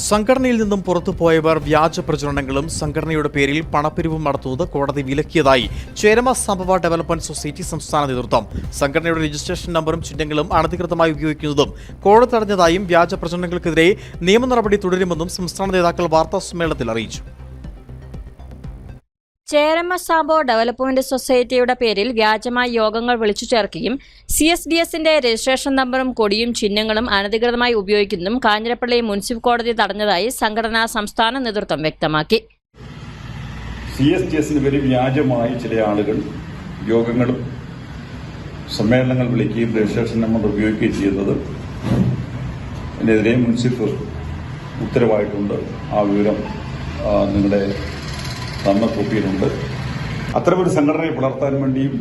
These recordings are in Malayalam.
സംഘടനയിൽ നിന്നും പുറത്തുപോയവർ വ്യാജ പ്രചരണങ്ങളും സംഘടനയുടെ പേരിൽ പണപ്പിരിവും നടത്തുന്നത് കോടതി വിലക്കിയതായി ചേരമ സംഭവ ഡെവലപ്മെന്റ് സൊസൈറ്റി സംസ്ഥാന നേതൃത്വം. സംഘടനയുടെ രജിസ്ട്രേഷൻ നമ്പറും ചിഹ്നങ്ങളും അനധികൃതമായി ഉപയോഗിക്കുന്നതും കോടതി തടഞ്ഞതായും വ്യാജ പ്രചരണങ്ങൾക്കെതിരെ നിയമ നടപടി തുടരുമെന്നും സംസ്ഥാന നേതാക്കൾ വാർത്താ സമ്മേളനത്തിൽ അറിയിച്ചു. ചേരമ്മ സാബോ ഡെവലപ്മെന്റ് സൊസൈറ്റിയുടെ പേരിൽ വ്യാജമായി യോഗങ്ങൾ വിളിച്ചു ചേർക്കുകയും സി എസ് ഡി എസിന്റെ രജിസ്ട്രേഷൻ നമ്പറും കൊടിയും ചിഹ്നങ്ങളും അനധികൃതമായി ഉപയോഗിക്കുന്നതും കാഞ്ഞിരപ്പള്ളി മുനിസിപ്പൽ കോടതി തടഞ്ഞതായി സംഘടനാ സംസ്ഥാന നേതൃത്വം വ്യക്തമാക്കി. സി എസ് ഡി എസിന് പേര് വ്യാജമായി ചില ആളുകൾ യോഗങ്ങളും സമ്മേളനങ്ങൾ വിളിക്കുകയും രജിസ്ട്രേഷൻ നമ്പർ ഉപയോഗിക്കുകയും ചെയ്യുന്നത് മുനിസിപ്പൽ ഉത്തരവായിട്ടുണ്ട്. ആ വിവരം നിങ്ങളുടെ തന്ന കോപ്പിയിലുണ്ട് അത്തരമൊരു സംഘടനയെ പുലർത്താൻ വേണ്ടിയും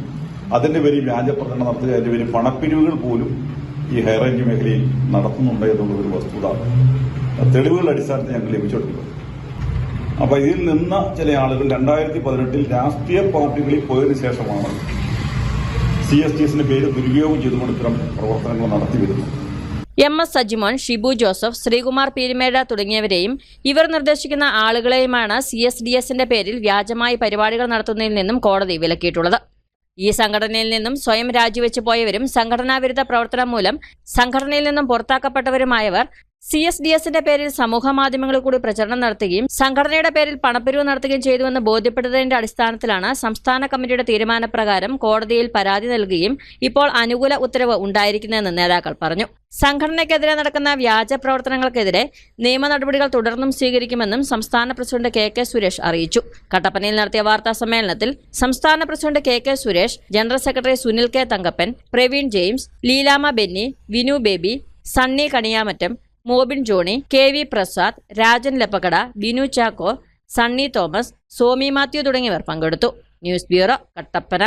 അതിന്റെ പേരിൽ വ്യാജ പ്രചരണം നടത്തുക അതിന്റെ പേരിൽ പണപ്പിരിവുകൾ പോലും ഈ ഹൈറേഞ്ച് മേഖലയിൽ നടത്തുന്നുണ്ട് എന്നുള്ളൊരു വസ്തുത. തെളിവുകളുടെ അടിസ്ഥാനത്തിൽ ഞങ്ങൾ ലഭിച്ചിട്ടുണ്ട്. അപ്പൊ ഇതിൽ നിന്ന ചില ആളുകൾ രണ്ടായിരത്തി പതിനെട്ടിൽ രാഷ്ട്രീയ പാർട്ടികളിൽ പോയതിനു ശേഷമാണ് സി എസ് ടി എസിന്റെ പേര് ദുരുപയോഗം ചെയ്തുകൊണ്ട് ഇത്തരം പ്രവർത്തനങ്ങൾ നടത്തി വരുന്നത് എം എസ് സജിമോൻ ഷിബു ജോസഫ് ശ്രീകുമാർ പീരിമേട തുടങ്ങിയവരെയും ഇവർ നിർദ്ദേശിക്കുന്ന ആളുകളെയുമാണ് സി എസ് ഡി എസിന്റെ പേരിൽ വ്യാജമായി പരിപാടികൾ നടത്തുന്നതിൽ നിന്നും കോടതി വിലക്കിയിട്ടുള്ളത്. ഈ സംഘടനയിൽ നിന്നും സ്വയം രാജിവെച്ചു പോയവരും സംഘടനാവിരുദ്ധ പ്രവർത്തനം മൂലം സംഘടനയിൽ നിന്നും പുറത്താക്കപ്പെട്ടവരുമായവർ സി എസ് ഡി എസിന്റെ പേരിൽ സമൂഹ മാധ്യമങ്ങളിൽ കൂടി പ്രചരണം നടത്തുകയും സംഘടനയുടെ പേരിൽ പണപ്പിരിവ് നടത്തുകയും ചെയ്തുവെന്ന് ബോധ്യപ്പെട്ടതിന്റെ അടിസ്ഥാനത്തിലാണ് സംസ്ഥാന കമ്മിറ്റിയുടെ തീരുമാനപ്രകാരം കോടതിയിൽ പരാതി നൽകുകയും ഇപ്പോൾ അനുകൂല ഉത്തരവ് ഉണ്ടായിരിക്കുന്നതെന്ന് നേതാക്കൾ പറഞ്ഞു. സംഘടനയ്ക്കെതിരെ നടക്കുന്ന വ്യാജ പ്രവർത്തനങ്ങൾക്കെതിരെ നിയമ നടപടികൾ തുടർന്നും സ്വീകരിക്കുമെന്നും സംസ്ഥാന പ്രസിഡന്റ് കെ കെ സുരേഷ് അറിയിച്ചു. കട്ടപ്പനയിൽ നടത്തിയ വാർത്താ സമ്മേളനത്തിൽ സംസ്ഥാന president K K Suresh general secretary Sunil K Thankappan Praveen James Leelama Benny Vinu Baby Sunny Kaniyamattam Mobin Johny K V Prasad Rajan Lappakada Binu Chacko Sunny Thomas Somi Mathew തുടങ്ങിയവർ പങ്കെടുത്തു. News bureau Kattappana.